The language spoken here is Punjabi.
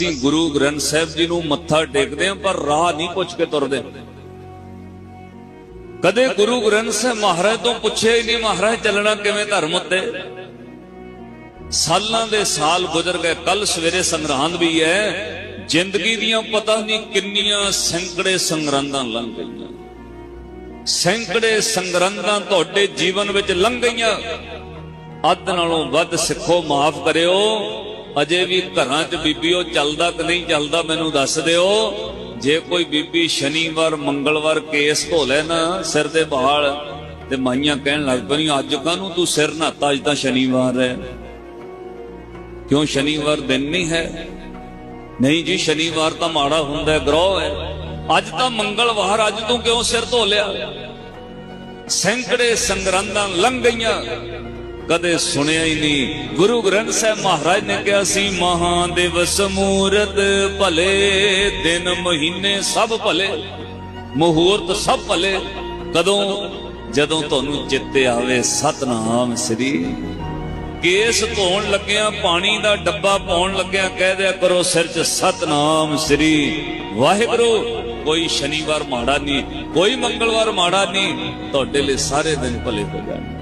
ਅਸੀਂ ਗੁਰੂ ਗ੍ਰੰਥ ਸਾਹਿਬ ਜੀ ਨੂੰ ਮੱਥਾ ਟੇਕਦੇ ਹਾਂ, ਪਰ ਰਾਹ ਨਹੀਂ ਪੁੱਛ ਕੇ ਤੁਰਦੇ। ਕਦੇ ਗੁਰੂ ਗ੍ਰੰਥ ਸਾਹਿਬ ਮਹਾਰਾਜ ਤੋਂ ਪੁੱਛਿਆ ਹੀ ਨਹੀਂ, ਮਹਾਰਾਜ ਚੱਲਣਾ ਕਿਵੇਂ ਧਰਮ ਉੱਤੇ? ਸਾਲਾਂ ਦੇ ਸਾਲ ਗੁਜ਼ਰ ਗਏ ਕੱਲ ਸਵੇਰੇ ਸੰਗਰਾਂਦ ਵੀ ਹੈ। ਜ਼ਿੰਦਗੀ ਦੀਆਂ ਪਤਾ ਨਹੀਂ ਕਿੰਨੀਆਂ ਸੈਂਕੜੇ ਸੰਗਰਾਂਦਾਂ ਲੰਘ ਗਈਆਂ। ਸੈਂਕੜੇ ਸੰਗਰਾਂਦਾਂ ਤੁਹਾਡੇ ਜੀਵਨ ਵਿੱਚ ਲੰਘ ਗਈਆਂ। ਅੱਧ ਨਾਲੋਂ ਵੱਧ ਸਿੱਖੋ, ਮਾਫ ਕਰਿਓ। ਅਜੇ ਵੀ ਘਰਾਂ 'ਚ ਬੀਬੀਓ ਚੱਲਦਾ ਕਿ ਨਹੀਂ ਚੱਲਦਾ ਮੈਨੂੰ ਦੱਸ ਦਿਓ। ਜੇ ਕੋਈ ਬੀਬੀ ਸ਼ਨੀਵਾਰ, ਮੰਗਲਵਾਰ ਕੇਸ ਧੋ ਲੈ ਨਾ ਸਿਰ ਦੇ ਵਾਲ ਤੇ ਮਾਈਆਂ ਕਹਿਣ ਲੱਗ ਪਈਆਂ ਅੱਜ ਕਾਹਨੂੰ ਤੂੰ ਸਿਰ ਨਹਾਤਾ? ਅੱਜ ਤਾਂ ਸ਼ਨੀਵਾਰ ਹੈ। ਕਿਉਂ ਸ਼ਨੀਵਾਰ ਦਿਨ ਨਹੀਂ ਹੈ? ਨਹੀਂ ਜੀ, ਸ਼ਨੀਵਾਰ ਤਾਂ ਮਾੜਾ ਹੁੰਦਾ ਗਰੋਹ ਹੈ। ਅੱਜ ਤਾਂ ਮੰਗਲਵਾਰ, ਅੱਜ ਤੂੰ ਕਿਉਂ ਸਿਰ ਧੋ ਲਿਆ? ਸੈਂਕੜੇ ਸੰਗਰਾਂਦਾਂ ਲੰਘ ਗਈਆਂ। ਕਦੇ ਸੁਣਿਆ ਹੀ ਨਹੀਂ। ਗੁਰੂ ਗ੍ਰੰਥ ਸਾਹਿਬ ਮਹਾਰਾਜ ਨੇ ਕਿਹਾ ਸੀ ਮਹਾ ਦਿਵਸ ਮੂਰਤ ਭਲੇ, ਦਿਨ ਮਹੀਨੇ ਸਭ ਭਲੇ, ਮੁਹੂਰਤ ਸਭ ਭਲੇ। ਕਦੋਂ? ਜਦੋਂ ਤੁਹਾਨੂੰ ਚਿੱਤੇ ਆਵੇ, ਸਤਨਾਮ ਸ੍ਰੀ। ਕੇਸ ਧੋਣ ਲੱਗਿਆ, ਪਾਣੀ ਦਾ ਡੱਬਾ ਪਾਉਣ ਲੱਗਿਆ, ਕਹਿ ਦਿਆ ਕਰੋ ਸਿਰ 'ਚ ਸਤਨਾਮ ਸ੍ਰੀ। ਵਾਹਿਗੁਰੂ, ਕੋਈ ਸ਼ਨੀਵਾਰ ਮਾੜਾ ਨਹੀਂ, ਕੋਈ ਮੰਗਲਵਾਰ ਮਾੜਾ ਨਹੀਂ, ਤੁਹਾਡੇ ਲਈ ਸਾਰੇ ਦਿਨ ਭਲੇ ਹੋ ਜਾਣ।